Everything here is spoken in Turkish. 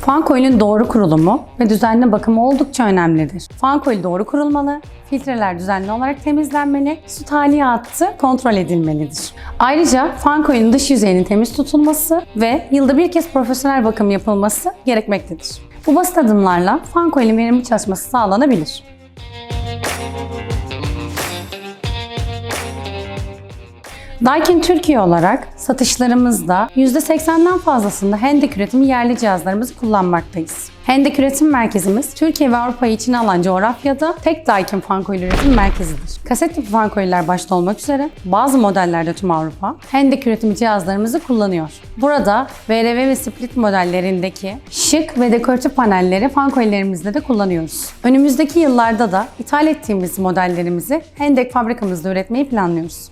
Fan coil'in doğru kurulumu ve düzenli bakımı oldukça önemlidir. Fan coil doğru kurulmalı, filtreler düzenli olarak temizlenmeli, su talimatı kontrol edilmelidir. Ayrıca fan coil'in dış yüzeyinin temiz tutulması ve yılda bir kez profesyonel bakım yapılması gerekmektedir. Bu basit adımlarla fan coil'in verimli çalışması sağlanabilir. Daikin Türkiye olarak satışlarımızda %80'den fazlasında Hendek üretimi yerli cihazlarımızı kullanmaktayız. Hendek üretim merkezimiz Türkiye ve Avrupa'yı içine alan coğrafyada tek Daikin fan coil üretim merkezidir. Kaset tipi fan coiller başta olmak üzere bazı modellerde tüm Avrupa Hendek üretimi cihazlarımızı kullanıyor. Burada VRV ve split modellerindeki şık ve dekoratif panelleri fan coillerimizde de kullanıyoruz. Önümüzdeki yıllarda da ithal ettiğimiz modellerimizi Hendek fabrikamızda üretmeyi planlıyoruz.